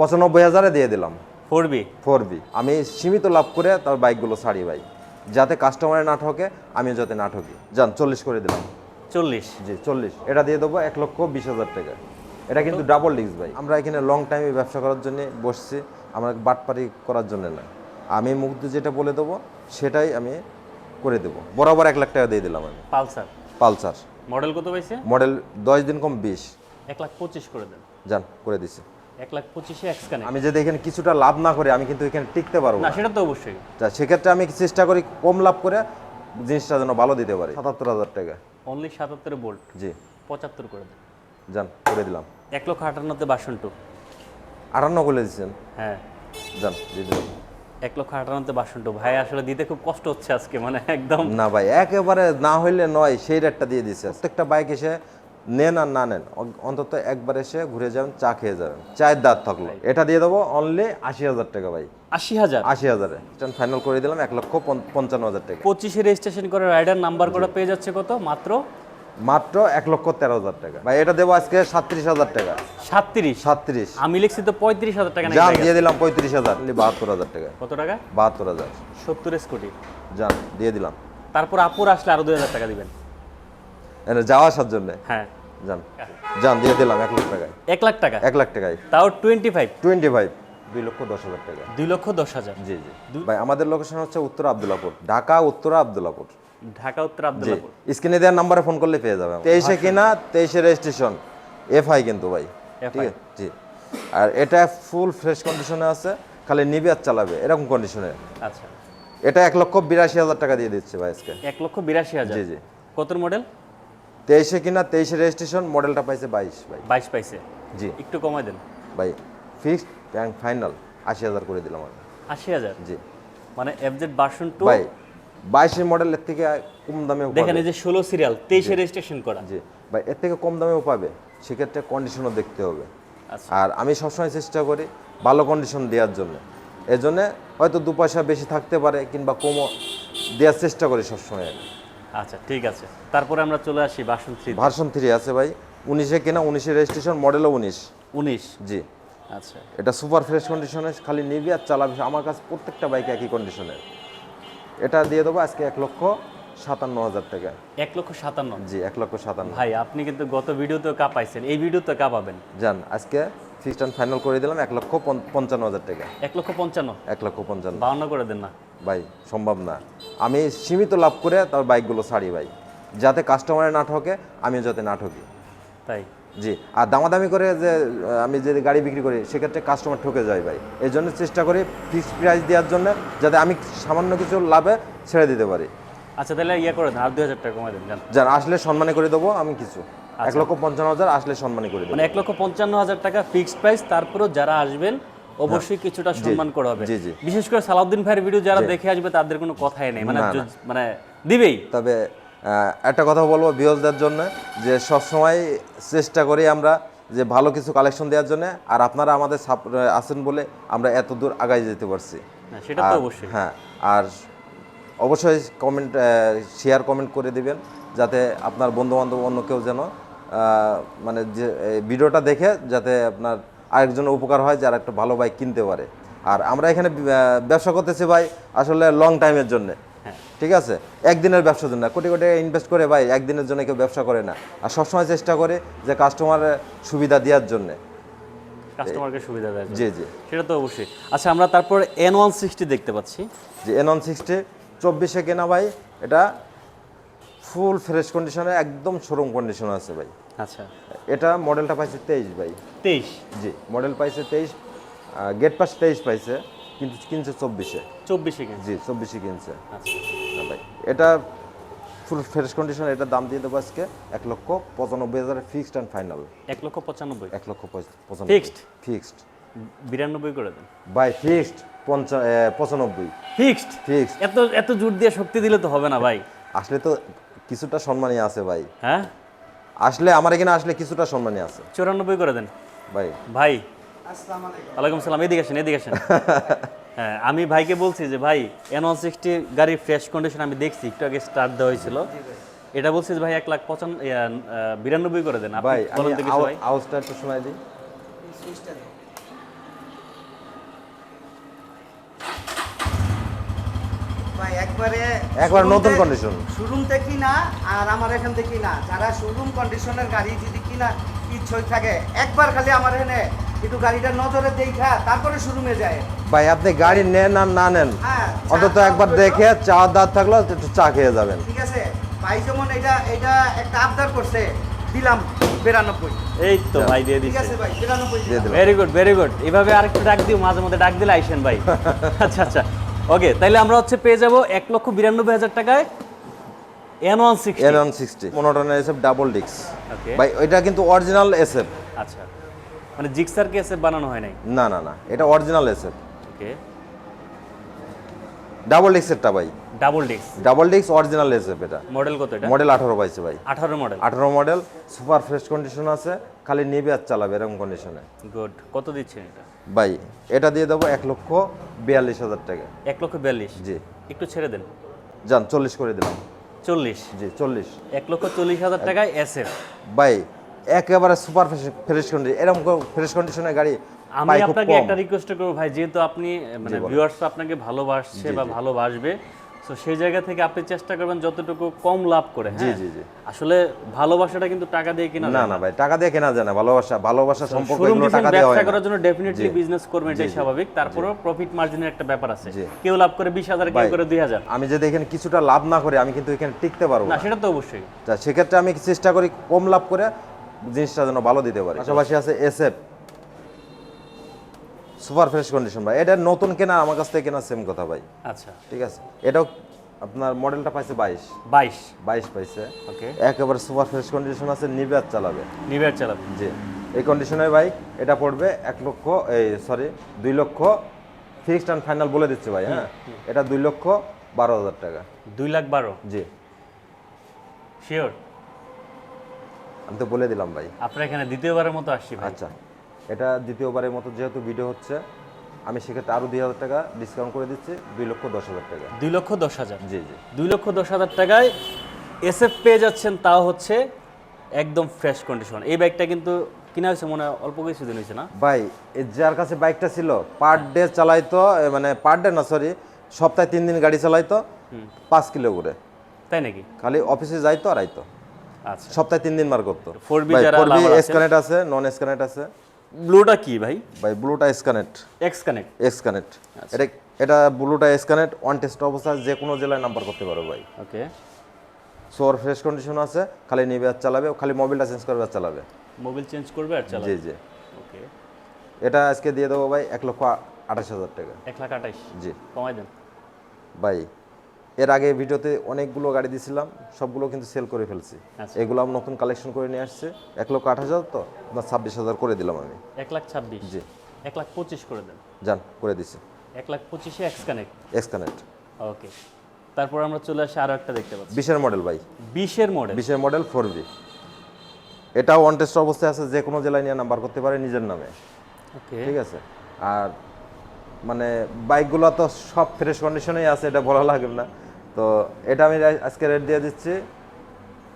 পঁচানব্বই হাজারে দিয়ে দিলাম। Four B? Four B. আমি সীমিত লাভ করে তার বাইকগুলো ছাড়ি ভাই। যাতে কাস্টমারের না ঠকে আমি যাতে না ঠকি। যান চল্লিশ করে দিলাম। চল্লিশ? জি চল্লিশ। এটা দিয়ে দেবো এক লক্ষ বিশ হাজার টাকা। এটা কিন্তু ডাবল ডিস্ক ভাই। আমরা এখানে লং টাইমে ব্যবসা করার জন্য বসছি। আমরা বাটপারি করার জন্য না। আমি মুগ্ধ যেটা বলে দেবো সেটাই আমি করে দেবো। বরাবর এক লাখ টাকা দিয়ে দিলাম আমি। পালসার? পালসার। মডেল কত পাইছে? মডেল দশ দিন কম বিশ। এক লাখ পঁচিশ করে দেন। যান করে দিছি এক লাখ পঁচিশে এক্স আমি যদি এখানে কিছুটা লাভ না করি আমি কিন্তু এখানে টিকতে পারব না সেটা তো অবশ্যই। তা সেক্ষেত্রে আমি চেষ্টা করি কম লাভ করে জিনিসটা যেন ভালো দিতে পারি। সাতাত্তর হাজার টাকা। অনলি সাতাত্তর বোল্ট জি। পঁচাত্তর করে দেন। যান করে দিলাম। এক লক্ষ আটান্নতে বাসন টু আটান্ন করে দিচ্ছেন হ্যাঁ। যান দিয়ে দিলাম। এক লক্ষ আটান্নতে বাসন টু ভাই আসলে দিতে খুব কষ্ট হচ্ছে আজকে মানে একদম। না ভাই একেবারে না হইলে নয় সেই রেটটা দিয়ে দিচ্ছে প্রত্যেকটা বাইক এসে নেন আর না নেন অন্তত একবার এসে ঘুরে যাবেন চা খেয়ে যাবেন। চায়ের দাঁত থাকল। এটা দিয়ে দেবো অনলি আশি হাজার টাকা ভাই। আশি হাজার? আশি হাজারে। ফাইনাল করে দিলাম এক লক্ষ পঞ্চ- পঞ্চান্ন হাজার টাকা। পঁচিশে রেজিস্ট্রেশন করে রাইডার নাম্বার করে পেয়ে যাচ্ছে কত? মাত্র? মাত্র এক লক্ষ তেরো হাজার টাকা। ভাই এটা দেবো আজকে সাতত্রিশ হাজার টাকা। সাতত্রিশ? সাতত্রিশ। আমি লিখছি তো পঁয়ত্রিশ হাজার টাকা যান দিয়ে দিলাম পঁয়ত্রিশ হাজার বাহাত্তর হাজার টাকা। কত টাকা? বাহাত্তর হাজার। সত্তর স্কুটি। যান দিয়ে দিলাম। তারপর আপুর আসলে আরও দুই হাজার টাকা দিবেন। যাওয়া আসার জন্য? হ্যাঁ। যান। যান দিয়ে দিলাম এক লাখ টাকায়। এক লাখ টাকা? এক লাখ টাকায়। তাও টোয়েন্টি ফাইভ টোয়েন্টি ফাইভ দুই লক্ষ দশ হাজার টাকা। দুই লক্ষ দশ হাজার? জি জি। ভাই আমাদের লোকেশন হচ্ছে উত্তর আবদুল্লাপুর ঢাকা উত্তর আবদুল্লাপুর। ঢাকা উত্তর আব্দুল্লাপুর? স্ক্রিনে দেওয়ার নাম্বারে ফোন করলে পেয়ে যাবে তেইশে কিনা তেইশে রেজিস্ট্রেশন এফআই কিন্তু ভাই। ঠিক আছে? জি। আর এটা ফুল ফ্রেশ কন্ডিশনে আছে খালি নিবে আর চালাবে এরকম কন্ডিশনে আচ্ছা। এটা এক লক্ষ বিরাশি হাজার টাকা দিয়ে দিচ্ছে ভাই আজকে। এক লক্ষ বিরাশি হাজার? জি জি। কত মডেল তেইশে কিনা তেইশে রেজিস্ট্রেশন মডেলটা পাইছে বাইশ ভাই। বাইশ পাইছে? জি। একটু কমাই দেন। ভাই ফিক্সড অ্যান্ড ফাইনাল আশি হাজার করে দিলাম আমি। আশি হাজার? জি। মানে এফজেড ভার্সন টু ভাই বাইশের মডেলের থেকে কম দামে দেখেন এই যে ষোলো সিরিয়াল তেইশে রেজিস্ট্রেশন করা। জি। ভাই এর থেকে কম দামেও পাবে। সেক্ষেত্রে কন্ডিশনও দেখতে হবে। আচ্ছা। আর আমি সবসময় চেষ্টা করি ভালো কন্ডিশন দেওয়ার জন্য। এর জন্যে হয়তো দু পয়সা বেশি থাকতে পারে কিংবা কমও দেওয়ার চেষ্টা করি সবসময় আচ্ছা ঠিক আছে। তারপরে আমরা চলে আসি বাসন থ্রি ভার্সন থ্রি আছে ভাই। উনিশে কিনা উনিশে রেজিস্ট্রেশন মডেলও উনিশ। উনিশ? জি। আচ্ছা। এটা সুপার ফ্রেশ কন্ডিশনে খালি নিবি আর চালাবি। আমার কাছে প্রত্যেকটা বাইক একই কন্ডিশনে এটা দিয়ে দেবো আজকে এক লক্ষ সাতান্ন হাজার টাকা। এক লক্ষ সাতান্ন? জি এক লক্ষ সাতান্ন। ভাই আপনি কিন্তু গত ভিডিওতে কাঁপাইছেন এই ভিডিওতে কাঁপাবেন যান আজকে অ্যান্ড ফাইনাল করে দিলাম এক লক্ষ পঞ্চ- পঞ্চান্ন হাজার টাকা। এক লক্ষ পঞ্চান্ন? এক লক্ষ পঞ্চান্ন। বাউন্ন করে দেন না। ভাই সম্ভব না। আমি সীমিত লাভ করে তার বাইকগুলো ছাড়ি ভাই। যাতে কাস্টমারের না ঠকে আমিও যাতে না ঠকি। তাই? জি আর দামাদামি করে যে আমি যে গাড়ি বিক্রি করি সেক্ষেত্রে কাস্টমার ঠকে যায় ভাই। এই জন্য চেষ্টা করি ফিক্সড প্রাইস দেওয়ার জন্য যাতে আমি সামান্য কিছু লাভে ছেড়ে দিতে পারি। আচ্ছা তাহলে ইয়ে করে দেন আর দুই হাজার টাকা কমাই দেন যান আসলে সম্মানে করে দেবো আমি কিছু। এক লক্ষ পঞ্চান্ন হাজার আসলে সম্মানে করে মানে এক লক্ষ পঞ্চান্ন হাজার টাকা ফিক্সড প্রাইস তারপরেও যারা আসবেন অবশ্যই কিছুটা সম্মান করা হবে। বিশেষ করে সালাউদ্দিন ভাইয়ের ভিডিও যারা দেখে আসবে তাদের কোনো কথাই নেই। মানে মানে দিবেই। তবে একটা কথা বলব বিহজদের জন্য যে সবসময় চেষ্টা করি আমরা যে ভালো কিছু কালেকশন দেওয়ার জন্য আর আপনারা আমাদের আছেন বলে আমরা এত দূর আগায় যেতে পারছি। হ্যাঁ, সেটা তো আর- অবশ্যই। হ্যাঁ আর অবশ্যই কমেন্ট শেয়ার কমেন্ট করে দিবেন যাতে আপনার বন্ধু বান্ধব অন্য কেউ যেন মানে যে এই ভিডিওটা দেখে যাতে আপনার আরেকজনের উপকার হয় যারা একটা ভালো বাইক কিনতে পারে। আর আমরা এখানে ব্যবসা করতেছি ভাই আসলে লং টাইমের জন্য। হ্যাঁ। ঠিক আছে? একদিনের ব্যবসার জন্য কোটি কোটি ইনভেস্ট করে ভাই একদিনের জন্য কেউ ব্যবসা করে না। আর সবসময় চেষ্টা করে যে কাস্টমার সুবিধা দেওয়ার জন্য। কাস্টমারকে সুবিধা দেয় জি জি। সেটা তো অবশ্যই। আচ্ছা আমরা তারপর এন ওয়ান সিক্সটি দেখতে পাচ্ছি। যে এন ওয়ান সিক্সটি চব্বিশে কেনা ভাই এটা ফুল ফ্রেশ কন্ডিশনে একদম শোরুম কন্ডিশন আছে ভাই। আচ্ছা। এটা মডেলটা পাইছে তেইশ ভাই। তেইশ? জি মডেল পাইছে তেইশ গেট পাস তেইশ পাইছে কিন্তু কিনছে চব্বিশে। চব্বিশে জি চব্বিশে কিনছে। আচ্ছা। ভাই এটা ফুল ফ্রেশ কন্ডিশন এটার দাম দিয়ে দেবো আজকে এক লক্ষ পঁচানব্বই হাজারের ফিক্সড অ্যান্ড ফাইনাল এক লক্ষ পঁচানব্বই? এক লক্ষ পঁচ- পঁচানব্বই। Fixed? ফিক্সড বিরানব্বই করে দেন। বাই ফিক্সড পঞ্চা পঁচানব্বই। ফিক্সড ফিক্সড এত এত জোর দিয়ে শক্তি দিলে তো হবে না ভাই। আসলে তো কিছুটা সম্মানই আছে ভাই। হ্যাঁ? আসলে আমার এখানে আসলে কিছুটা সম্মানী আছে। চুরানব্বই করে দেন। ভাই। ভাই ওয়ালাইকুম সালাম এদিকে আসেন এদিকে আসেন। হ্যাঁ আমি ভাইকে বলছি যে ভাই এন ওয়ান সিক্সটি গাড়ির ফ্রেশ কন্ডিশন আমি দেখছি একটু আগে স্টার্ট দেওয়া হয়েছিল। এটা বলছি যে ভাই এক লাখ পঁচান বিরানব্বই করে দেন। আপনি ভাই আমি বলেন দেখি ভাই। আওয়াজটা একটু শোনাই দিই। একবারে একবার নতুন condition। showroom থেকে কিনা আর আমার এখান থেকে কিনা। যারা শোরুম কন্ডিশনের গাড়ি যদি কিনা ইচ্ছই থাকে একবার খালি আমার এখানে একটু গাড়িটা নজরে দেখা তারপরে শোরুমে যায়। ভাই আপনি গাড়ি নেন আর না নেন হ্যাঁ অন্তত একবার দেখে চা দাঁত থাকল একটু চা খেয়ে যাবেন। ঠিক আছে? ভাই যেমন এটা এটা একটা আবদার করছে দিলাম বিরানব্বই। এই তো। ভাই দিয়ে ঠিক আছে ভাই বিরানব্বই দিয়ে দিলাম। দিলাম। ভেরি গুড ভেরি গুড এভাবে আরেকটু ডাক দিও মাঝে মধ্যে ডাক দিলে আইসেন ভাই। আচ্ছা আচ্ছা। ওকে তাহলে আমরা হচ্ছে পেয়ে যাব এক লক্ষ বিরানব্বই হাজার টাকায় N one six N one sixty মনোটনের SF double ডিক্স ওকে ভাই এটা কিন্তু অরিজিনাল এসএফ আচ্ছা। মানে জিক্সার কে এসএফ বানানো হয় নাই? না না না এটা অরিজিনাল এসএফ ওকে ডাবল ডিক্সেরটা ভাই। ডাবল ডিক্স ডাবল ডিক্স অরিজিনাল এসএফ এটা। মডেল কত এটা? মডেল আঠারো পাইছে ভাই। আঠারো মডেল আঠারো মডেল সুপার ফ্রেশ কন্ডিশন আছে খালি নেবে আর চালাবে এরকম কন্ডিশনে গুড কত দিচ্ছেন এটা? ভাই এটা দিয়ে দেবো এক লক্ষ বিয়াল্লিশ হাজার টাকা। এক লক্ষ বিয়াল্লিশ? জি। একটু ছেড়ে দেন। যান চল্লিশ করে দিলাম। চল্লিশ? জি চল্লিশ। এক লক্ষ চল্লিশ হাজার টাকায় এস এফ ভাই একেবারে সুপার ফ্রেশ ফ্রেশ কন্ডিশন এরকম ফ্রেশ কন্ডিশনের গাড়ি আমি আপনাকে একটা রিকোয়েস্ট করব ভাই যেহেতু আপনি মানে ভিউয়ার্স আপনাকে ভালোবাসছে বা ভালোবাসবে তো সেই জায়গা থেকে আপনি চেষ্টা করবেন যতটুকু কম লাভ করে জি হ্যাঁ? জি জি। আসলে ভালোবাসাটা কিন্তু টাকা দিয়ে কিনা না না। ভাই টাকা দিয়ে কেনা যায় না। ভালোবাসা ভালোবাসা সম্পর্ক এগুলো টাকা দিয়ে হয় ব্যবসা করার জন্য ডেফিনেটলি বিজনেস করবেন এটাই স্বাভাবিক। তারপরেও প্রফিট মার্জিনের একটা ব্যাপার আছে। কেউ লাভ করে বিশ হাজার কেউ করে দুই হাজার। আমি যদি এখানে কিছুটা লাভ না করি আমি কিন্তু এখানে টিকতে পারব না সেটা তো অবশ্যই। তা সেক্ষেত্রে আমি চেষ্টা করি কম লাভ করে জিনিসটা যেন ভালো দিতে পারি। পাশাপাশি আছে এসএফ সুপার ফ্রেশ কন্ডিশন ভাই। এটা নতুন কেনা আমার কাছ থেকে কেনা সেম কথা ভাই। আচ্ছা। ঠিক আছে? এটাও আপনার মডেলটা পাইছে বাইশ। বাইশ। বাইশ পাইছে। ওকে। একেবারে সুপার ফ্রেশ কন্ডিশন আছে নিবে আর চালাবে। নিবের চালাবে। জি। এই কন্ডিশনের বাইক এটা পড়বে এক লক্ষ এই সরি দুই লক্ষ ফিক্সড অ্যান্ড ফাইনাল বলে দিচ্ছে ভাই হ্যাঁ? এটা দুই লক্ষ বারো হাজার টাকা। দুই লাখ বারো? জি। শিওর আমি তো বলে দিলাম ভাই। আপনার এখানে দ্বিতীয়বারের মতো আসছি ভাই। আচ্ছা। এটা দ্বিতীয়বারের মতো যেহেতু ভিডিও হচ্ছে আমি সেক্ষেত্রে আরও দুই হাজার টাকা ডিসকাউন্ট করে দিচ্ছি দুই লক্ষ দশ হাজার টাকা। দুই লক্ষ দশ হাজার? জি জি। দুই লক্ষ দশ হাজার টাকায় এসএফ পেয়ে যাচ্ছেন তাও হচ্ছে একদম ফ্রেশ কন্ডিশন এই বাইকটা কিন্তু কিনা হয়েছে মনে হয় অল্প কিছুদিন হয়েছে না? ভাই যার কাছে বাইকটা ছিল পার ডে চালাইতো মানে পার ডে না সরি সপ্তাহে তিন দিন গাড়ি চালাইতো পাঁচ কিলো করে। তাই নাকি? খালি অফিসে যাইতো আর আইতো। আচ্ছা। সপ্তাহে তিন দিন মার করতো। 4B ভাই যারা ফোর বি আছে। এসকানেট আছে নন এসকানেট আছে। ব্লুটা কি ভাই? ভাই ব্লুটা এসকানেট এক্স কানেক্ট। এটা এটা ব্লুটা এসকানেট ওয়ান টেস্ট অবস্থায় যে কোনো জেলায় নাম্বার করতে পারো ভাই। ওকে সোর ফ্রেশ কন্ডিশন আছে খালি নিবে আর চালাবে খালি মোবিলটা চেঞ্জ করবে আর চালাবে। মোবিল চেঞ্জ করবে আর চালাবে? জি জি। ওকে এটা আজকে দিয়ে দেবো ভাই এক লক্ষ আঠাশ হাজার টাকা। এক লাখ আঠাশ? জি। কমাই দেন। ভাই এর আগে ভিডিওতে অনেকগুলো গাড়ি দিছিলাম সবগুলো কিন্তু সেল করে ফেলছি। আচ্ছা। এগুলো আমি নতুন কালেকশন করে নিয়ে আসছে। এক লক্ষ আট হাজার তো আপনার ছাব্বিশ হাজার করে দিলাম আমি। এক লাখ ছাব্বিশ? জি। এক লাখ পঁচিশ করে দেন? যান করে দিছি। এক লাখ পঁচিশে এক্স কানেক্ট এক্সকানেক্ট ওকে। তারপর আমরা চলে আসি আরও একটা দেখতে পাচ্ছি। বিশের মডেল ভাই। বিশের মডেল বিশের মডেল ফোর বি এটাও অন টেস্ট অবস্থায় আছে যে কোনো জেলায় নিয়ে নাম্বার করতে পারে নিজের নামে। ওকে। ঠিক আছে? আর মানে বাইকগুলো তো সব ফ্রেশ কন্ডিশনেই আছে এটা বলা লাগবে না। তো এটা আমি আজকে রেট দিয়ে দিচ্ছি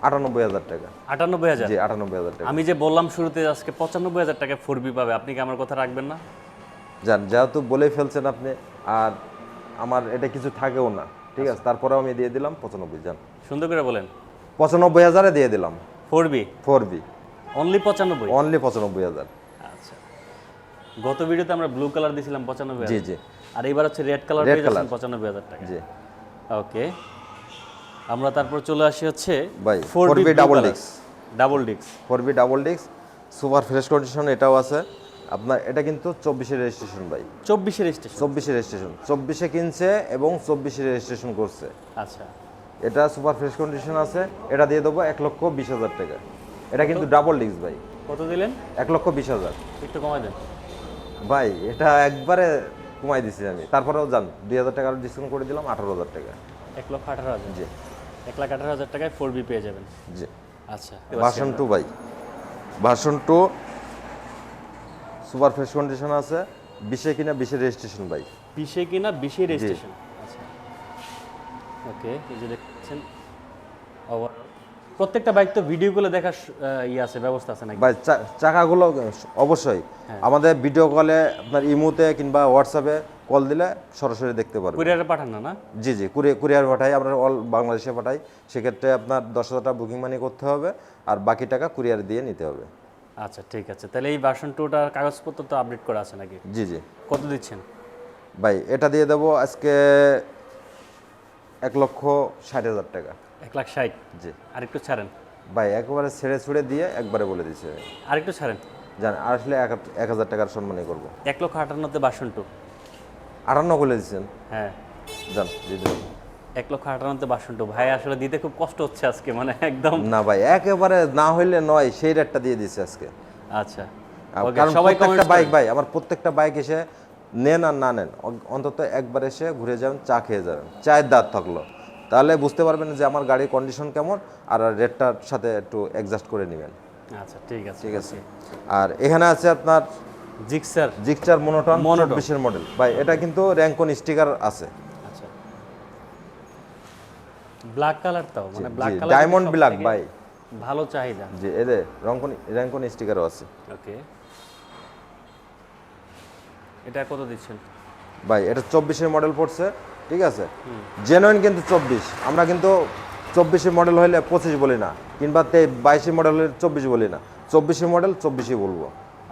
আটানব্বই হাজার টাকা। আটানব্বই হাজার? জি আটানব্বই হাজার টাকা। আমি যে বললাম শুরুতে আজকে পঁচানব্বই হাজার টাকা ফোর বি পাবে আপনি কি আমার কথা রাখবেন না? যান যেহেতু বলেই ফেলছেন আপনি আর আমার এটা কিছু থাকেও না ঠিক আছে? তারপরেও আমি দিয়ে দিলাম পঁচানব্বই যান। সুন্দর করে বলেন। পঁচানব্বই হাজারে দিয়ে দিলাম। Four B four B only পঁচানব্বই? অনলি পঁচানব্বই হাজার। আচ্ছা। গত ভিডিওতে আমরা ব্লু কালার দিয়েছিলাম পঁচানব্বই জি জি। আর এবার হচ্ছে রেড কালার পেয়ে যাচ্ছেন পঁচানব্বই হাজার টাকা। জি। ওকে। আমরা তারপর চলে আসি হচ্ছে ভাই, 4B double disc। ডাবল ডিক্স four B double disc super fresh condition এটাও আছে। আপনার এটা কিন্তু চব্বিশে রেজিস্ট্রেশন ভাই। চব্বিশের স্টেশন চব্বিশে রেজিস্ট্রেশন চব্বিশে কিনছে এবং চব্বিশে রেজিস্ট্রেশন করছে। আচ্ছা। এটা সুপার ফ্রেশ কন্ডিশন আছে। এটা দিয়ে দেবো এক লক্ষ বিশ হাজার টাকা। এটা কিন্তু ডাবল ডিস্ক ভাই। কত দিলেন? এক লক্ষ বিশ হাজার। একটু কমাই দেন। ভাই এটা একবারে কমাই দিছি আমি। তারপরেও যান দুই হাজার টাকার ডিসকাউন্ট করে দিলাম আঠারো হাজার টাকা। এক লক্ষ আঠারো হাজার। জি। এক লাখ আঠারো হাজার টাকায় ফোর বি পেয়ে যাবেন। জি। আচ্ছা ভার্সন টু ভাই। Version two super fresh condition আছে বিশে কিনা বিশে রেজিস্ট্রেশন ভাই। বিশে কিনা বিশে রেজিস্ট্রেশন আচ্ছা। ওকে এই যে দেখছেন ওভার প্রত্যেকটা বাইক তো ভিডিও গুলো দেখার ইয়ে আছে ব্যবস্থা আছে নাকি? ভাই চাকাগুলো অবশ্যই। আমাদের ভিডিও কলে আপনার ইমোতে কিংবা হোয়াটসঅ্যাপে কল দিলে সরাসরি দেখতে পারবেন। কুরিয়ারে পাঠান না না? জি জি কুরিয়ার কুরিয়ার পাঠাই আমরা অল বাংলাদেশে পাঠাই। সেক্ষেত্রে আপনার দশ হাজার টাকা বুকিং মানি করতে হবে আর বাকি টাকা কুরিয়ার দিয়ে নিতে হবে। আচ্ছা ঠিক আছে। তাহলে এই ভার্সন টুটার কাগজপত্র তো আপডেট করা আছে নাকি? জি জি। কত দিচ্ছেন? ভাই এটা দিয়ে দেবো আজকে এক লক্ষ ষাট হাজার টাকা। এক লাখ ষাট। জি। আরেকটু ছাড়েন। ভাই একবারে ছেড়ে ছুড়ে দিয়ে একবারে বলে দিচ্ছে আরেকটু ছাড়েন। জান আর আসলে এক হাজার টাকার সম্মানই করব। এক লক্ষ আটান্নতে ভার্সন টু আটান্ন বলে দিচ্ছেন হ্যাঁ। জান দিয়ে দিলাম। এক লক্ষ আটান্নতে টু ভাই আসলে দিতে খুব কষ্ট হচ্ছে আজকে মানে একদম। না ভাই একেবারে না হইলে নয় সেই রেটটা দিয়ে দিচ্ছে আজকে। আচ্ছা। কারণ প্রত্যেকটা বাইক ভাই আমার প্রত্যেকটা বাইক এসে নেন আর না নেন অন্তত একবার এসে ঘুরে যাবেন চা খেয়ে যাবেন। চায়ের দাঁত থাকল। তাহলে বুঝতে পারবেন যে আমার গাড়ির কন্ডিশন কেমন আর রেটটার সাথে একটু অ্যাডজাস্ট করে নেবেন। আচ্ছা ঠিক আছে। ঠিক আছে। আর এখানে আছে আপনার জিক্সার জিক্সার মনোটন। চব্বিশের মডেল ভাই এটা কিন্তু র্যাঙ্কন স্টিকার আছে। আচ্ছা। ব্ল্যাক কালার তাও মানে ব্ল্যাক কালার diamond black ভাই। ভালো চাহিদা। যে এদের রঙ্কন র্যাঙ্কন স্টিকারও আছে। ওকে। এটা কত দিচ্ছেন? ভাই এটা চব্বিশের মডেল পড়ছে। ঠিক আছে? জেনুইন কিন্তু চব্বিশ। আমরা কিন্তু চব্বিশের মডেল হলে পঁচিশ বলি না কিংবা তে বাইশের মডেল হলে চব্বিশ বলি না। চব্বিশের মডেল চব্বিশই বলব।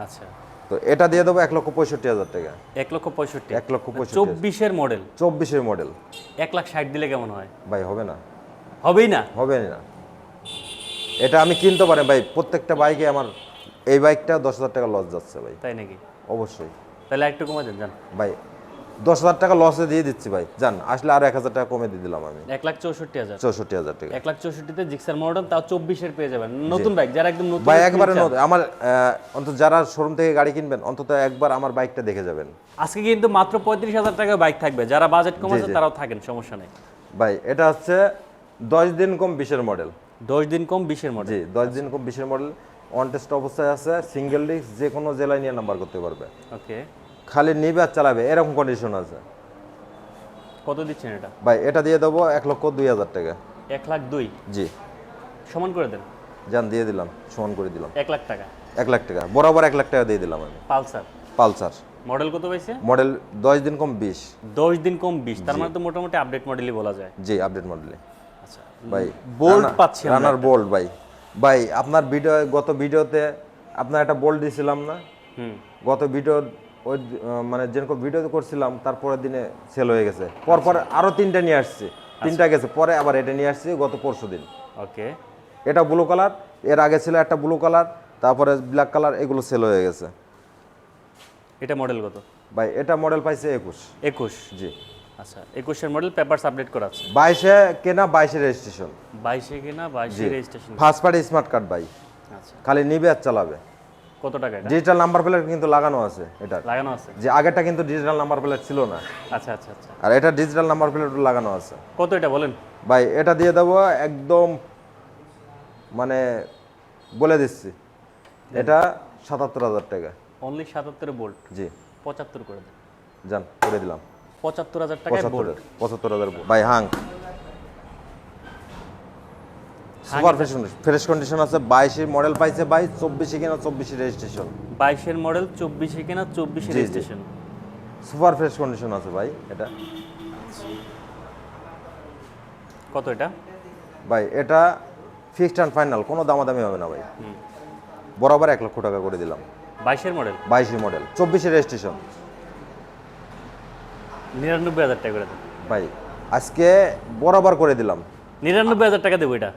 আচ্ছা। তো এটা দিয়ে দেবো এক লক্ষ পঁয়ষট্টি হাজার টাকা। এক লক্ষ পঁয়ষট্টি। এক লক্ষ পঁয়ষট্টি। চব্বিশের মডেল চব্বিশের মডেল এক লাখ ষাট দিলে কেমন হয়? ভাই হবে না। হবেই না? হবে না। এটা আমি কিনতে পারি ভাই প্রত্যেকটা বাইকে আমার এই বাইকটা দশ হাজার টাকা লস যাচ্ছে ভাই। তাই নাকি? অবশ্যই। তাহলে একটু কমে দেন জান ভাই দশ হাজার টাকা লসে দিয়ে দিচ্ছি ভাই। জান আসলে আর এক হাজার টাকা কমে দিয়ে দিলাম আমি। এক লাখ চৌষট্টি হাজার। চৌষট্টি হাজার টাকা। এক লাখ চৌষট্টিতে জিক্সার মডেল তাও চব্বিশের পেয়ে যাবেন। নতুন বাইক যারা একদম নতুন ভাই একবারে নতুন। আমার অন্তত যারা শোরুম থেকে গাড়ি কিনবেন অন্তত একবার আমার বাইকটা দেখে যাবেন। আজকে কিন্তু মাত্র পঁয়ত্রিশ হাজার টাকা বাইক থাকবে। যারা বাজেট কম আছে তারাও থাকেন সমস্যা নেই। ভাই এটা হচ্ছে দশ দিন কম বিশের মডেল দশ দিন কম বিশের মডেল জি দশ দিন কম বিশের মডেল অন টেস্ট অবস্থায় আছে সিঙ্গেল ডিস্ক যে কোনো জেলায় নিয়ে নাম্বার করতে পারবে। ওকে খালি নিবে আর চালাবে এরকম কন্ডিশন আছে। কত দিচ্ছেন এটা? ভাই এটা দিয়ে দেবো এক লক্ষ দুই হাজার টাকা। এক লাখ দুই? জি। সমান করে দেন। যান দিয়ে দিলাম সমান করে দিলাম। এক লাখ টাকা? এক লাখ টাকা বরাবর এক লাখ টাকা দিয়ে দিলাম আমি। পালসার? পালসার। মডেল কত পাইছে মডেল দশ দিন কম বিশ। দশ দিন কম বিশ তার মানে তো মোটামুটি আপডেট মডেলই বলা যায়। জি আপডেট মডেলে আচ্ছা ভাই বোল্ড পাচ্ছি রানার বোল্ড ভাই। ভাই আপনার ভিডিও গত ভিডিওতে আপনার একটা বোল্ড দিয়েছিলাম না? হুম। গত ভিডিও ওই মানে যেরকম ভিডিও করছিলাম তারপরের দিনে সেল হয়ে গেছে। পরপর আরও তিনটা নিয়ে আসছি। তিনটা গেছে পরে আবার এটা নিয়ে আসছি গত পরশু দিন। ওকে এটা ব্লু কালারের আগে ছিল একটা ব্লু কালার তারপরে ব্ল্যাক কালার এগুলো সেল হয়ে গেছে। এটা মডেল কত? ভাই এটা মডেল পাইছে একুশ। একুশ? জি। আচ্ছা একুশের মডেল পেপারস আপডেট করা আছে। বাইশে কেনা বাইশে রেজিস্ট্রেশন বাইশে কিনা বাইশে registration first party smart card ভাই। আচ্ছা। খালি নিবে আর চালাবে। কত টাকা এটা? ডিজিটাল নাম্বার প্লেট কিন্তু লাগানো আছে এটা। লাগানো আছে। যে আগেরটা কিন্তু ডিজিটাল নাম্বার প্লেট ছিল না। আচ্ছা আচ্ছা আচ্ছা। আর এটা ডিজিটাল নাম্বার প্লেট লাগানো আছে। কত এটা বলেন? ভাই এটা দিয়ে দেবো একদম মানে বলে দিচ্ছি। এটা সাতাত্তর হাজার টাকা। অনলি সাতাত্তর বোল্ট জি। পঁচাত্তর করে দেন। যান করে দিলাম। পঁচাত্তর হাজার বোল্ট পঁচাত্তর হাজার ভাই Hang. Super fresh fresh condition আছে বাইশে মডেল পাইছে বাইশ চব্বিশে কিনা চব্বিশে রেজিস্ট্রেশন বাইশের মডেল চব্বিশে কিনা চব্বিশে। রেজিস্ট্রেশন সুপার ফ্রেশ কন্ডিশন আছে ভাই এটা। কত এটা? ভাই এটা ফিক্সড অ্যান্ড ফাইনাল কোনো দামাদামি হবে না ভাই। বরাবর এক লক্ষ টাকা করে দিলাম। বাইশের মডেল বাইশে মডেল চব্বিশে রেজিস্ট্রেশন নিরানব্বই হাজার টাকা করে ভাই আজকে বরাবর করে দিলাম। নিরানব্বই হাজার টাকা দেবো এটা?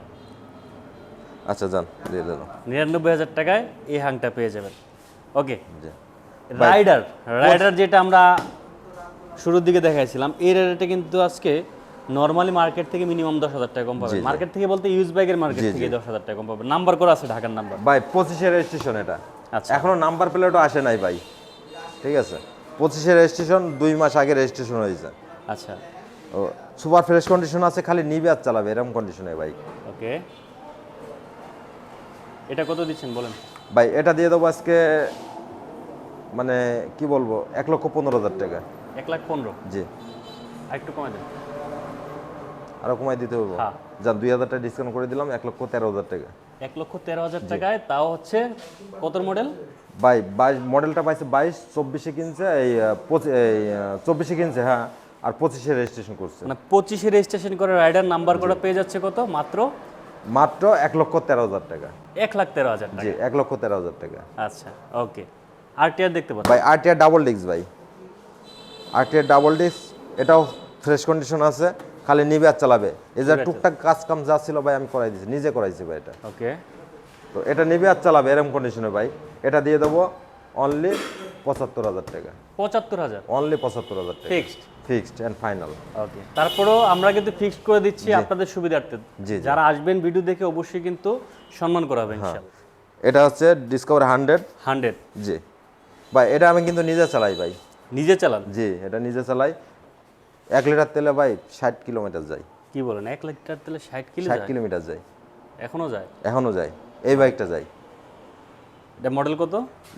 আচ্ছা যান দিয়ে দিলাম নিরানব্বই হাজার টাকায় এই হাংটা পেয়ে যাবেন। ওকে রাইডার রাইডার যেটা আমরা শুরুর দিকে দেখাইছিলাম এই রাইডারটা কিন্তু আজকে নর্মালি মার্কেট থেকে মিনিমাম দশ হাজার টাকা কম পাবে। মার্কেট থেকে বলতে ইউজ বাইকের মার্কেট থেকে দশ হাজার টাকা কম পাবে নাম্বার করা আছে ঢাকার নাম্বার ভাই পঁচিশে রেজিস্ট্রেশন এটা। আচ্ছা। এখনও নাম্বার প্লেটও আসে নাই ভাই। ঠিক আছে? পঁচিশে রেজিস্ট্রেশন দুই মাস আগে রেজিস্ট্রেশন হয়েছে আচ্ছা। ও সুপার ফ্রেশ কন্ডিশন আছে খালি নিবে আর চালাবে এরকম কন্ডিশনে ভাই। ওকে এটা কত দিচ্ছেন বলেন? ভাই এটা দিয়ে দেবো আজকে মানে কি বলব এক লক্ষ পনেরো হাজার টাকা। এক লাখ পনেরো? জি। আর একটু কমে দেন। আরও কমাই দিতে হবে। হ্যাঁ। যান দুই হাজার টাকা ডিসকাউন্ট করে দিলাম এক লক্ষ তেরো হাজার টাকা। এক লক্ষ তেরো হাজার টাকায় তাও হচ্ছে কত মডেল বাই বাইশ মডেলটা পাইছে বাইশ চব্বিশে কিনছে এই চব্বিশে কিনছে হ্যাঁ আর পঁচিশে রেজিস্ট্রেশন করছে। মানে পঁচিশে রেজিস্ট্রেশন করে রাইডার নাম্বার করা পেয়ে যাচ্ছে কত? মাত্র মাত্র এক লক্ষ তেরো হাজার টাকা। এক লাখ তেরো হাজার জি এক লক্ষ তেরো হাজার টাকা। আচ্ছা ওকে। আর টিয়ার দেখতে পাচ্ছি। ভাই আরটিআর ডাবল ডিস্ক ভাই। আরটিআর ডাবল ডিস্ক এটাও ফ্রেশ কন্ডিশন আছে খালি নিবে আর চালাবে। এই যে টুকটাক কাজ কাম যা ছিল ভাই আমি করাই দিয়েছি নিজে করাইছি ভাই এটা। ওকে। তো এটা নিবে আর চালাবে এরকম কন্ডিশনে ভাই। এটা দিয়ে দেবো অনলি পঁচাত্তর হাজার টাকা। পঁচাত্তর হাজার? অনলি পঁচাত্তর হাজার টাকা। Fixed fixed and final okay তারপরেও আমরা কিন্তু ফিক্সড করে দিচ্ছি আপনাদের সুবিধার্থে। যারা আসবেন ভিডিও দেখে অবশ্যই কিন্তু সম্মান করা হবে ইনশাআল্লাহ। এটা হচ্ছে ডিসকভার হান্ড্রেড হান্ড্রেড জি। ভাই এটা আমি কিন্তু নিজে চালাই ভাই। নিজে চালান? জি এটা নিজে চালাই। এক লিটার তেলে ভাই ষাট কিলোমিটার যাই। কি বলেন? এক লিটার তেলে ষাট কিলো ষাট যায়? কিলোমিটার যাই। এখনও যায়? এখনও যাই এই বাইকটা যাই। এটা মডেল কত?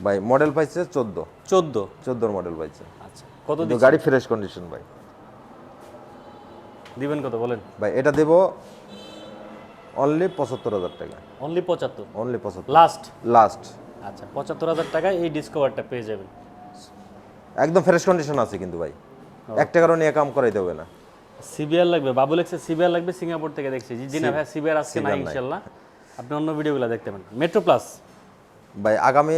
ভাই মডেল পাইছে চোদ্দ। চোদ্দ? চোদ্দোর মডেল পাইছে। আচ্ছা কত দিচ্ছেন? গাড়ি ফ্রেশ কন্ডিশন ভাই। দিবেন কত বলেন। ভাই এটা দেবো অনলি পঁচাত্তর হাজার টাকা। অনলি পঁচাত্তর? অনলি পঁচাত্তর। লাস্ট লাস্ট আচ্ছা পঁচাত্তর হাজার টাকায় এই ডিসকভারটা পেয়ে যাবেন। একদম ফ্রেশ কন্ডিশন আছে কিন্তু ভাই। এক টাকারও নিয়ে কাম করাইতে হবে না। সিবিআর লাগবে বাবুল এক্সের সিবিআর লাগবে সিঙ্গাপুর থেকে দেখছি। জি না ভাই সিবিআর আজকে নাই। ইনশাল্লাহ। আপনি অন্য ভিডিওগুলো দেখতে পারেন। মেট্রো প্লাস ভাই আগামী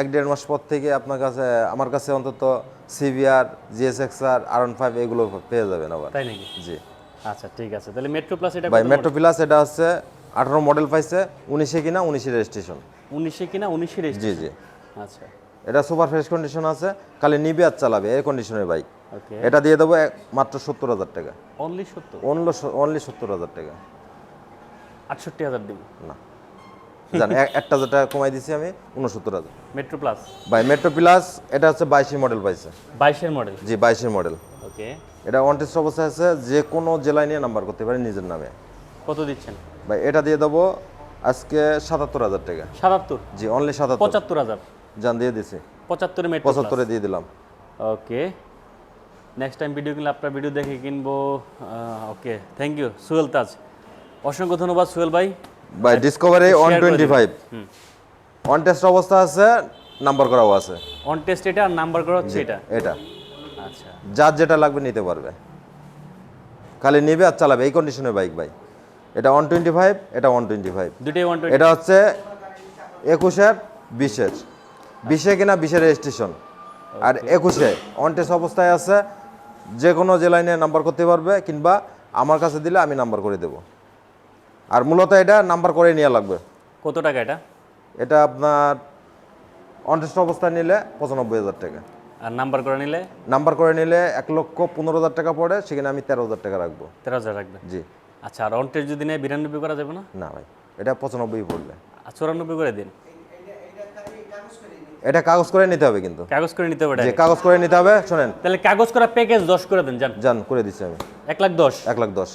এক দেড় মাস পর থেকে আপনার কাছে আমার কাছে অন্তত CBR GSXR R one five এগুলো পেয়ে যাবেন আবার। তাই নাকি? জি। আচ্ছা ঠিক আছে। তাহলে মেট্রো প্লাস এটা ভাই মেট্রো প্লাস এটা হচ্ছে আঠারো মডেল পাইছে উনিশে কিনা উনিশে রেজিস্ট্রেশন উনিশে কিনা উনিশে রেজিস্ট্রেশন জি। জি আচ্ছা। এটা সুপার ফ্রেশ কন্ডিশন আছে খালি নিবে আর চালাবে এই কন্ডিশনের বাইক ওকে। এটা দিয়ে দেবো মাত্র সত্তর হাজার টাকা। অনলি সত্তর? অনলি সত্তর হাজার টাকা। আটষট্টি হাজার দিব। না। জান এক- একটা যেটা কমাই দিছি আমি উনসত্তর হাজার। মেট্রো প্লাস ভাই মেট্রো প্লাস এটা হচ্ছে বাইশি মডেল পাইছে। বাইশের মডেল জি বাইশের মডেল ওকে এটা অনটেস্ট অবস্থায় আছে যে কোনো জেলায় নিয়ে নাম্বার করতে পারে নিজের নামে। কত দিচ্ছেন? ভাই এটা দিয়ে দেবো আজকে সাতাত্তর হাজার টাকা। সাতাত্তর? জি অনলি সাতাত্তর। পঁচাত্তর হাজার? জান দিয়ে দিছি। পঁচাত্তরে মেট্রো পঁচাত্তরে দিয়ে দিলাম। ওকে নেক্সট টাইম ভিডিও কিনলে আপনার ভিডিও দেখে কিনবো। Okay thank you Suhel Taj. অসংখ্য ধন্যবাদ সুহেল ভাই। ভাই Discovery one twenty five hmm on test অবস্থা আছে নাম্বার করাও আছে। অন টেস্ট এটা আর নাম্বার করা হচ্ছে এটা। এটা আচ্ছা। যার যেটা লাগবে নিতে পারবে। খালি নেবে আর চালাবে এই কন্ডিশনের বাইক ভাই এটা ওয়ান টোয়েন্টি ফাইভ এটা ওয়ান টোয়েন্টি ফাইভ দুটোই ওয়ান এটা হচ্ছে একুশের বিশের। বিশে কিনা বিশের রেজিস্ট্রেশন আর একুশে অনটেস্ট অবস্থায় আছে যে কোনো জেলায় নিয়ে নাম্বার করতে পারবে কিংবা আমার কাছে দিলে আমি নাম্বার করে দেব। আর মূলত এটা নাম্বার করে নেওয়া লাগবে। কত টাকা এটা? এটা আপনার অনটেস্ট অবস্থায় নিলে পঁচানব্বই হাজার টাকা। আর নাম্বার করে নিলে? নাম্বার করে নিলে এক লক্ষ পনেরো হাজার টাকা পড়ে সেখানে আমি তেরো হাজার টাকা রাখব। তেরো হাজার রাখবে? জি। আচ্ছা আর অনটেস্ট যদি নেয় বিরানব্বই করা যাবে না? না ভাই এটা পঁচানব্বই পড়বে আর চুরানব্বই করে দিন। এটা কাগজ করে নিতে হবে কিন্তু। কাগজ করে নিতে হবে যে কাগজ করে নিতে হবে শোনেন। তাহলে কাগজ করা প্যাকেজ দশ করে দেন যান। যান করে দিচ্ছি আমি। এক লাখ দশ? এক লাখ দশ।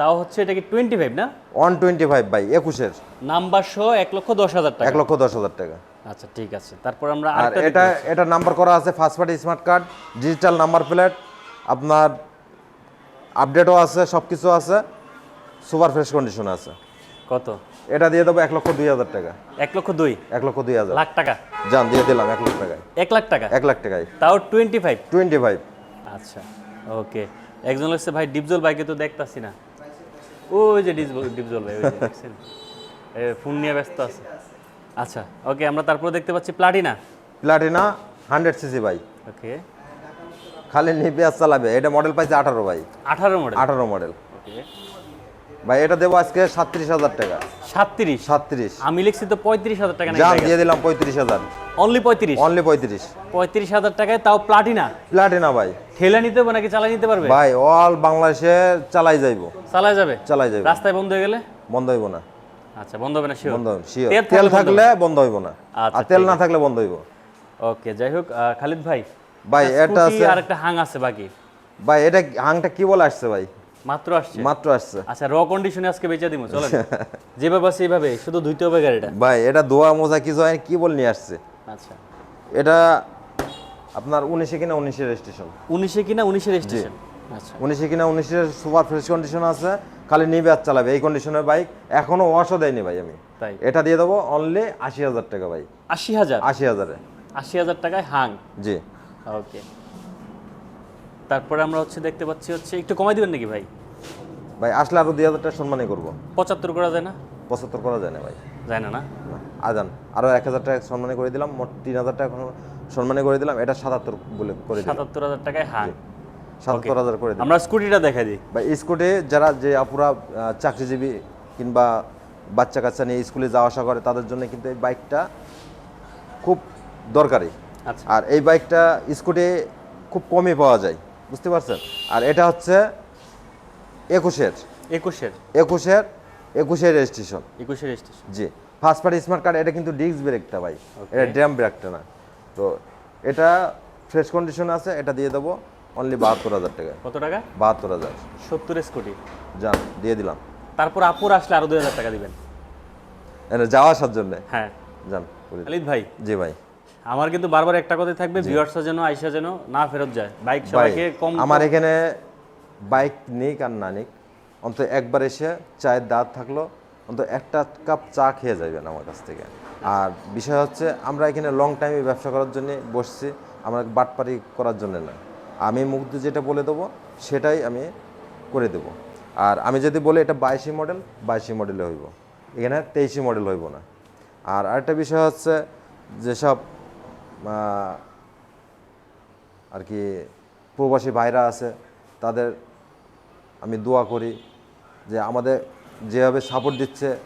তাও হচ্ছে এটা কি টোয়েন্টি ফাইভ না? ওয়ান টোয়েন্টি ফাইভ বাই একুশের। নাম্বার সহ এক লক্ষ দশ হাজার টাকা। এক লক্ষ দশ হাজার টাকা। আচ্ছা ঠিক আছে। তারপর আমরা আর এটা এটা নাম্বার করা আছে first party smart card digital number plate আপনার আপডেটও আছে সব কিছু আছে সুপার ফ্রেশ কন্ডিশন আছে। কত? এটা দিয়ে দেবো এক লক্ষ দুই হাজার টাকা। এক লক্ষ দুই? এক লক্ষ দুই হাজার। লাখ টাকা? যান দিয়ে দিলাম এক লাখ টাকায়। এক লাখ টাকা? এক লাখ টাকায়। তাও টোয়েন্টি ফাইভ টোয়েন্টি ফাইভ আচ্ছা ওকে একজন লাগছে ভাই ডিপজল বাইকে তো দেখতাছি না। ওই যে ডিপজল ভাই ওই যে দেখছেন? ফোন নিয়ে ব্যস্ত আছে। আচ্ছা ওকে আমরা তারপরে দেখতে পাচ্ছি প্লাটিনা। প্লাটিনা হান্ড্রেড সিসি ভাই। ওকে। খালি আর চালাবে। এটা মডেল পাইছে আঠারো ভাই। আঠারো মডেল আঠারো মডেল ওকে। ভাই এটা দেবো আজকে সাতত্রিশ হাজার টাকা। সাতত্রিশ? সাতত্রিশ। আমি লিখছি তো পঁয়ত্রিশ হাজার টাকা যান দিয়ে দিলাম পঁয়ত্রিশ হাজার। অনলি পঁয়ত্রিশ? অনলি পঁয়ত্রিশ। পঁয়ত্রিশ হাজার টাকায় তাও প্লাটিনা প্লাটিনা ভাই। ঠেলে নিতে হবে নাকি চালাই নিতে পারবে? ভাই অল বাংলাদেশে চালাই যাইব। চালাই যাবে? চালাই যাইব। রাস্তায় বন্ধ হয়ে গেলে? বন্ধ হইব না। আচ্ছা বন্ধ হবে না শিওর বন্ধ শিওর তেল থাকলে বন্ধ হইব না। আচ্ছা, আর তেল না থাকলে বন্ধ হইব। ওকে যাই হোক খালিদ ভাই ভাই এটা আছে আর একটা হাং আছে বাকি। ভাই এটা হাংটা কি বলে আসছে ভাই? মাত্র আসছে? মাত্র আসছে। আচ্ছা র কন্ডিশনে আজকে বেচে দিব চলেন। যেভাবে আছে এইভাবে শুধু ধুইতে হবে গাড়িটা? ভাই এটা দোয়া মোজা কিছু হয় কি বল নিয়ে আসছে? আচ্ছা। এটা আপনার উনিশে কিনা উনিশে রেজিস্ট্রেশন উনিশে কিনা উনিশের স্টেশন আচ্ছা। উনিশে কিনা উনিশের সুপার ফ্রেশ কন্ডিশন আছে খালি নিবে আর চালাবে। এই কন্ডিশনের বাইক এখনও ওয়াশও দেয়নি ভাই আমি। তাই? এটা দিয়ে দেবো অনলি আশি হাজার টাকা ভাই। আশি হাজার? আশি হাজারে। আশি হাজার টাকায় হাং জি। ওকে তারপরে আমরা হচ্ছে দেখতে পাচ্ছি হচ্ছে একটু কমাই দিবেন নাকি ভাই? ভাই আসলে আরও দুই হাজার টাকা সম্মানই করব। পঁচাত্তর করা যায় না? পঁচাত্তর করা যায় না ভাই। যায় না না? আজান আরও এক হাজার টাকা সম্মানী করে দিলাম মোট তিন হাজার টাকা সম্মানী করে দিলাম এটা সাতাত্তর বলে করে সাতাত্তর হাজার টাকায় হাং সাতাত্তর হাজার করে দিলাম। আমরা স্কুটিটা দেখা দিই। বা স্কুটে যারা যে আপুরা চাকরিজীবী কিংবা বাচ্চা কাচ্চা নিয়ে স্কুলে যাওয়া আসা করে তাদের জন্য কিন্তু এই বাইকটা খুব দরকারি। আচ্ছা। আর এই বাইকটা স্কুটে খুব কমই পাওয়া যায়। বুঝতে পারছেন? আর এটা হচ্ছে একুশের। একুশের। একুশের একুশের রেজিস্ট্রেশন একুশের স্টেশন জি। ফার্স্ট পার্টি স্মার্ট কার্ড এটা কিন্তু ডিস্ক ব্রেকটা ভাই। এটা ড্রাম ব্রেকটা না। তো এটা ফ্রেশ কন্ডিশন আছে এটা দিয়ে দেবো অনলি বাহাত্তর হাজার টাকা কত টাকা? বাহাত্তর হাজার। সত্তর স্কুটি। যান দিয়ে দিলাম। তারপর আপুর আসলে আরও দুই হাজার টাকা দিবেন। যাওয়া আসার জন্য। হ্যাঁ। যান খালিদ ভাই। জি ভাই। আমার কিন্তু বারবার একটা কথাই থাকবে ভিউয়ার্সরা যেন আইসা যেন না ফেরত যায়। বাইক সবাইকে কম আমার এখানে বাইক নিক আর না নিক অন্তত একবার এসে চায়ের দাঁত থাকল অন্তত একটা কাপ চা খেয়ে যাবেন আমার কাছ থেকে। আর বিষয় হচ্ছে আমরা এখানে লং টাইমে ব্যবসা করার জন্য বসছি আমরা বাটপারি করার জন্য না। আমি মুগ্ধ যেটা বলে দেবো সেটাই আমি করে দেব। আর আমি যদি বলি এটা বাইশি মডেল বাইশি মডেলে হইব। এখানে তেইশি মডেল হইব না। আর আরেকটা বিষয় হচ্ছে যেসব আর কি প্রবাসী ভাইরা আছে তাদের আমি দোয়া করি যে আমাদের যেভাবে সাপোর্ট দিচ্ছে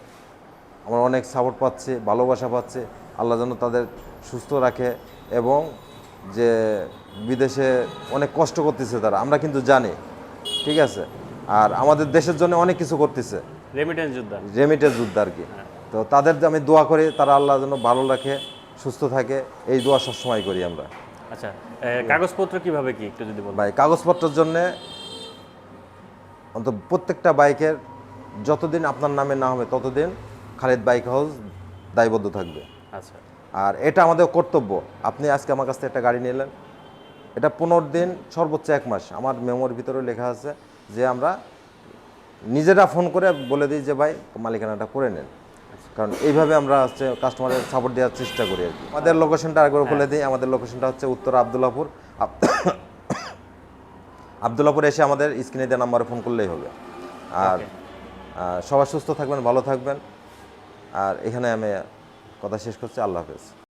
আমরা অনেক সাপোর্ট পাচ্ছি ভালোবাসা পাচ্ছি আল্লাহ যেন তাদের সুস্থ রাখে এবং যে বিদেশে অনেক কষ্ট করতেছে তারা আমরা কিন্তু জানি ঠিক আছে? আর আমাদের দেশের জন্য অনেক কিছু করতেছে। রেমিটেন্স যোদ্ধা। রেমিটের যুদ্ধ আর কি। তো তাদের আমি দোয়া করি তারা আল্লাহ যেন ভালো রাখে সুস্থ থাকে এই দোয়া সবসময় করি আমরা। আচ্ছা কাগজপত্র কীভাবে কি একটু যদি ভাই কাগজপত্রের জন্য অন্তত প্রত্যেকটা বাইকের যতদিন আপনার নামে না হবে ততদিন খালিদ বাইক হাউস দায়বদ্ধ থাকবে। আচ্ছা। আর এটা আমাদের কর্তব্য। আপনি আজকে আমার কাছ থেকে একটা গাড়ি নিলেন। এটা পনেরো দিন সর্বোচ্চ এক মাস। আমার মেমোর ভিতরে লেখা আছে যে আমরা নিজেরা ফোন করে বলে দিই যে ভাই মালিকানাটা করে নেন। কারণ এইভাবে আমরা হচ্ছে কাস্টমারের সাপোর্ট দেওয়ার চেষ্টা করি আর কি। আমাদের লোকেশনটা আরেকবার খুলে দিই। আমাদের লোকেশনটা হচ্ছে উত্তর আবদুল্লাপুর আবদুল্লাপুর এসে আমাদের স্ক্রিনে দেওয়া নাম্বারে ফোন করলেই হবে। আর সবাই সুস্থ থাকবেন ভালো থাকবেন। আর এখানে আমি কথা শেষ করছি। আল্লাহ হাফেজ।